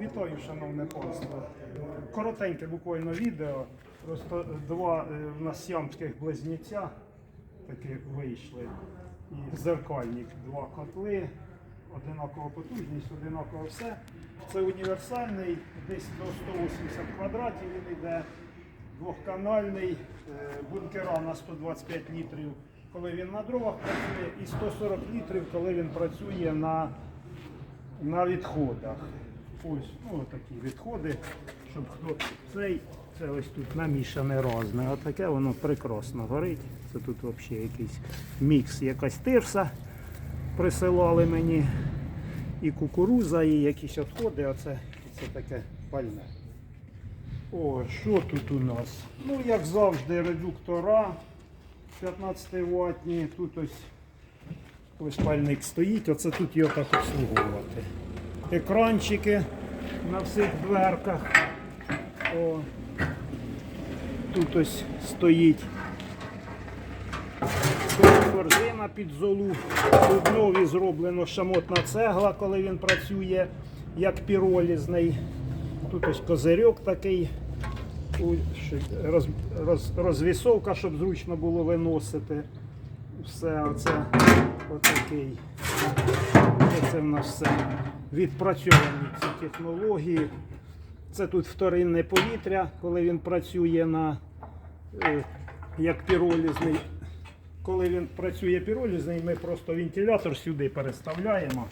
Вітаю, шановне панство. Коротеньке буквально відео. Просто два е, в нас сіамських близнеця таки вийшли. І зеркальник, два котли, одинакова потужність, одинаково все. Це універсальний, десь до 180 квадратів він йде, двохканальний, е, бункера на 125 літрів, коли він на дровах працює, і 140 літрів, коли він працює на на відходах. Ось ну, такі відходи, щоб хто цей, це ось тут намішане різне. Отаке воно прекрасно горить. Це тут взагалі якийсь мікс, якась тирса присилали мені. І кукуруза, і якісь відходи, оце це таке пальне. О, що тут у нас? Ну, як завжди, редуктора 15 ватні. Тут ось Ось пальник стоїть, оце тут його так обслуговувати. Екранчики на всіх дверках. О, тут ось стоїть корзина під золу. Тут нові зроблено шамотна цегла, коли він працює як піролізний. Тут ось козирьок такий. Роз, роз, розвісовка, щоб зручно було виносити. Все оце отакий. Це в нас все відпрацьовані ці технології. Це тут вторинне повітря, коли він працює на е, як піролізний. Коли він працює піролізний, ми просто вентилятор сюди переставляємо.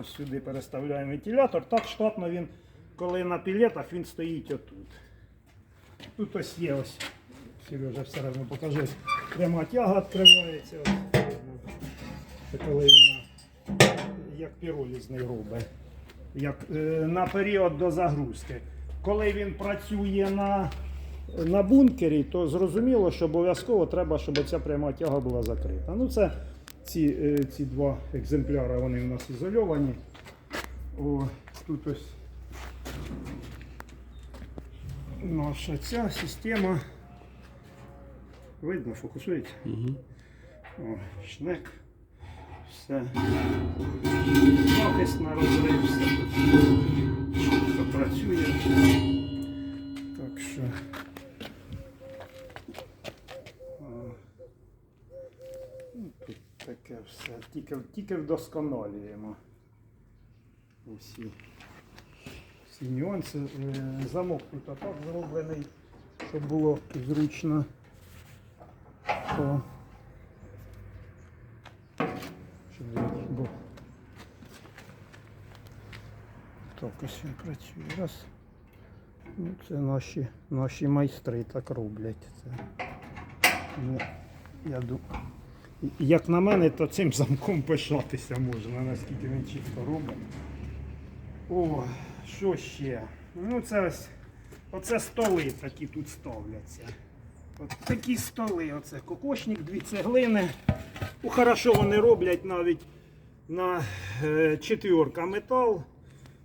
Ось сюди переставляємо вентилятор. Так штатно він, коли на пілетах, він стоїть отут. Тут ось є ось. Сережа все одно покажи. Пряма тяга відкривається. Це коли він як піролізний робить. Як, е, на період до загрузки. Коли він працює на, на бункері, то зрозуміло, що обов'язково треба, щоб ця пряма тяга була закрита. Ну, це ці, е, ці два екземпляри, вони у нас ізольовані. О, тут ось наша ця система. Видно, фокусується. О, шнек. Все. Захист на розрив, все тут працює. Так що. ну, Тут таке все. Тільки, тільки вдосконалюємо. Усі, всі нюанси. Е, Замок тут отак зроблений, щоб було зручно. О. Щоб він був. Так, ось він працює. Раз. Ну, це наші, наші майстри так роблять. Це. Ну, я думаю. Як на мене, то цим замком пишатися можна, наскільки він чітко робить. О, що ще? Ну це ось. Оце столи такі тут ставляться. От такі столи, оце кокошник, дві цеглини. Ну, хорошо вони роблять навіть на е, четверка метал.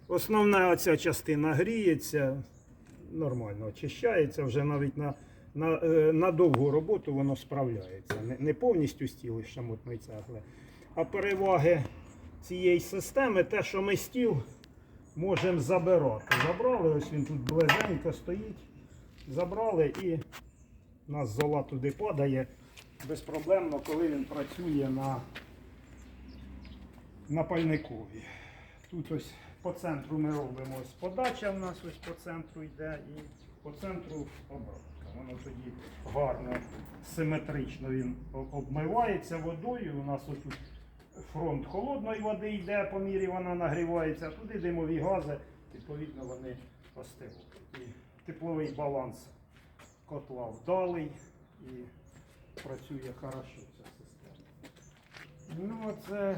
Основна оця частина гріється, нормально очищається, вже навіть на, на, е, на довгу роботу воно справляється. Не, не повністю стіл із шамотної цегли. А переваги цієї системи, те, що ми стіл можемо забирати. Забрали, ось він тут близенько стоїть. Забрали і у нас зола туди падає безпроблемно, коли він працює на, на пальникові. Тут ось по центру ми робимо ось подача в нас ось по центру йде і по центру обробка. Воно тоді гарно, симетрично він обмивається водою. У нас ось тут фронт холодної води йде, по мірі вона нагрівається, а туди димові гази, відповідно, вони остивають. І тепловий баланс котла вдалий і працює хорошо ця система. Ну, оце е,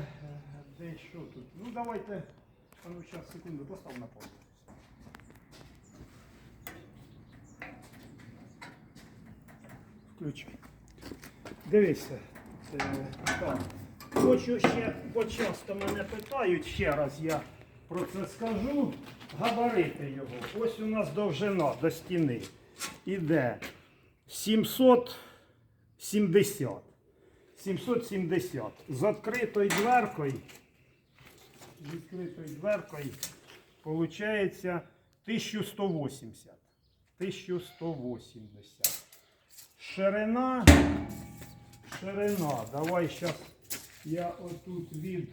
де що тут? Ну давайте, а ну зараз секунду постав на паузу. Включай. Дивися. Це. Хочу ще, бо часто мене питають, ще раз я про це скажу. Габарити його. Ось у нас довжина до стіни. Іде 770. 770. З відкритою дверкою. Відкритою дверкою Получається 1180. 1180. Ширина. Ширина. Давай зараз я отут від,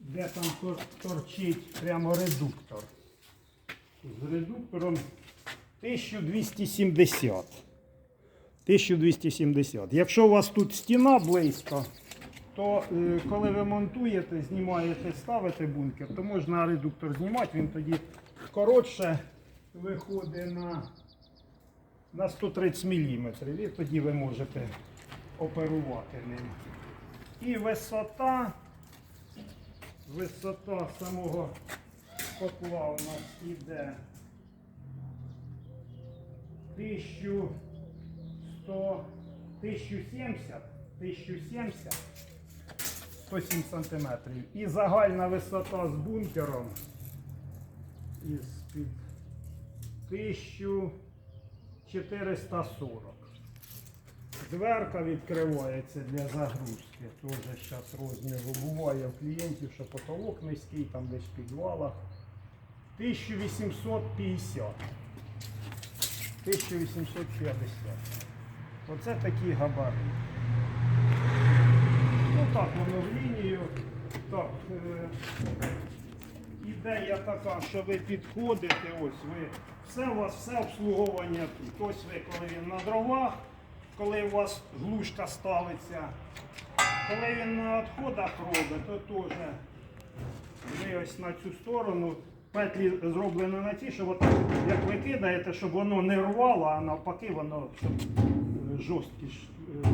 де там тор- торчить прямо редуктор. З редуктором 1270. 1270. Якщо у вас тут стіна близько, то е, коли ви монтуєте, знімаєте, ставите бункер, то можна редуктор знімати, він тоді коротше виходить на, на 130 мм. І тоді ви можете оперувати ним. І висота, висота самого котла у нас іде 1100, 1070, 1070, 107 сантиметрів. І загальна висота з бункером із під 1440. Дверка відкривається для загрузки. Теж зараз розміру буває в клієнтів, що потолок низький, там десь в підвалах. 1850. 1850. Оце такі габарити. Ну так, воно в лінію. Так, е, ідея така, що ви підходите, ось ви, все у вас, все обслуговування тут. Ось ви, коли він на дровах, коли у вас глушка ставиться, коли він на відходах робить, то теж ви ось на цю сторону. Петлі зроблені на ті, що от, як ви кидаєте, щоб воно не рвало, а навпаки воно щоб е, жорсткіш, е,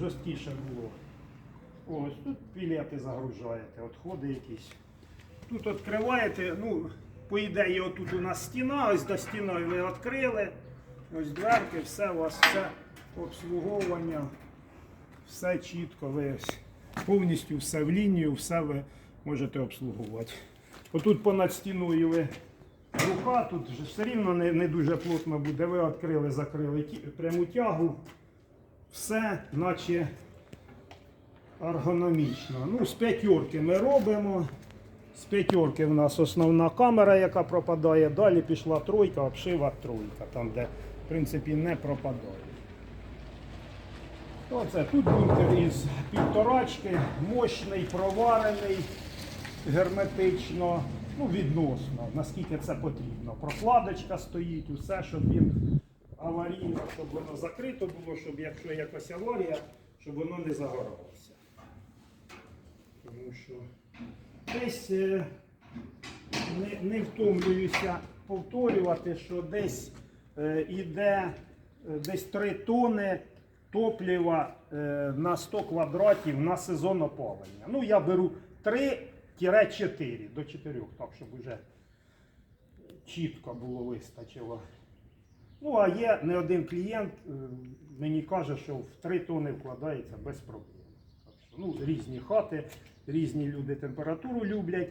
жорсткіше було. Ось тут пілети загружаєте, відходи якісь. Тут відкриваєте, ну, по ідеї, отут у нас стіна, ось до стіною ви відкрили. Ось дверки, все у вас, все обслуговування, все чітко, ви повністю все в лінію, все ви можете обслуговувати. Отут понад стіною ви рука, тут же все рівно не, не дуже плотно буде. Ви відкрили, закрили пряму тягу. Все, наче ергономічно. Ну, з п'ятерки ми робимо. З п'ятерки в нас основна камера, яка пропадає. Далі пішла тройка, обшива тройка, там, де в принципі не пропадає. Оце тут бункер із півторачки, мощний, проварений герметично, ну відносно, наскільки це потрібно. Прокладочка стоїть, усе, щоб він аварійно, щоб воно закрито було, щоб якщо якась аварія, щоб воно не загоралося. Тому що десь е, не, не втомлююся повторювати, що десь е, іде е, десь 3 тони топлива на 100 квадратів на сезон опалення. Ну, я беру 3-4 до 4, так, щоб вже чітко було вистачило. Ну, а є не один клієнт, мені каже, що в 3 тони вкладається без проблем. Ну, різні хати, різні люди температуру люблять,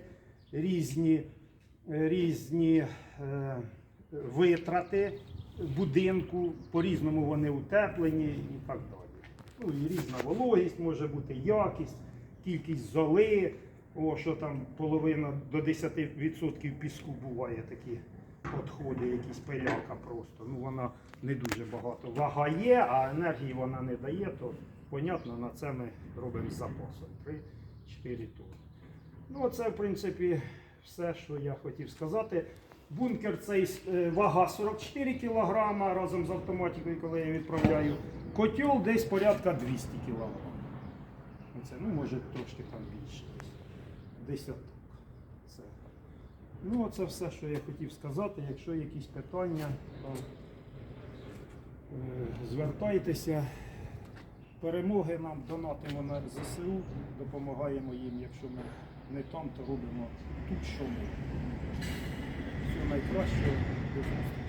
різні, е, різні е, витрати будинку, по-різному вони утеплені і так далі. Ну, і різна вологість може бути, якість, кількість золи, о, що там половина до 10% піску буває такі відходи, якісь пиляка просто. Ну вона не дуже багато. Вага є, а енергії вона не дає, то понятно, на це ми робимо з запасом 3-4 тонни. Ну, це, в принципі, все, що я хотів сказати. Бункер цей е, вага 44 кг разом з автоматикою, коли я відправляю. Котел десь порядка 200 кг. Це, ну, може трошки там більше. Отак. Це. Ну, це все, що я хотів сказати. Якщо якісь питання, то е, звертайтеся. Перемоги нам донатимо на ЗСУ, допомагаємо їм, якщо ми не там, то робимо тут, що ми. Всього найкращого. До зустрічі.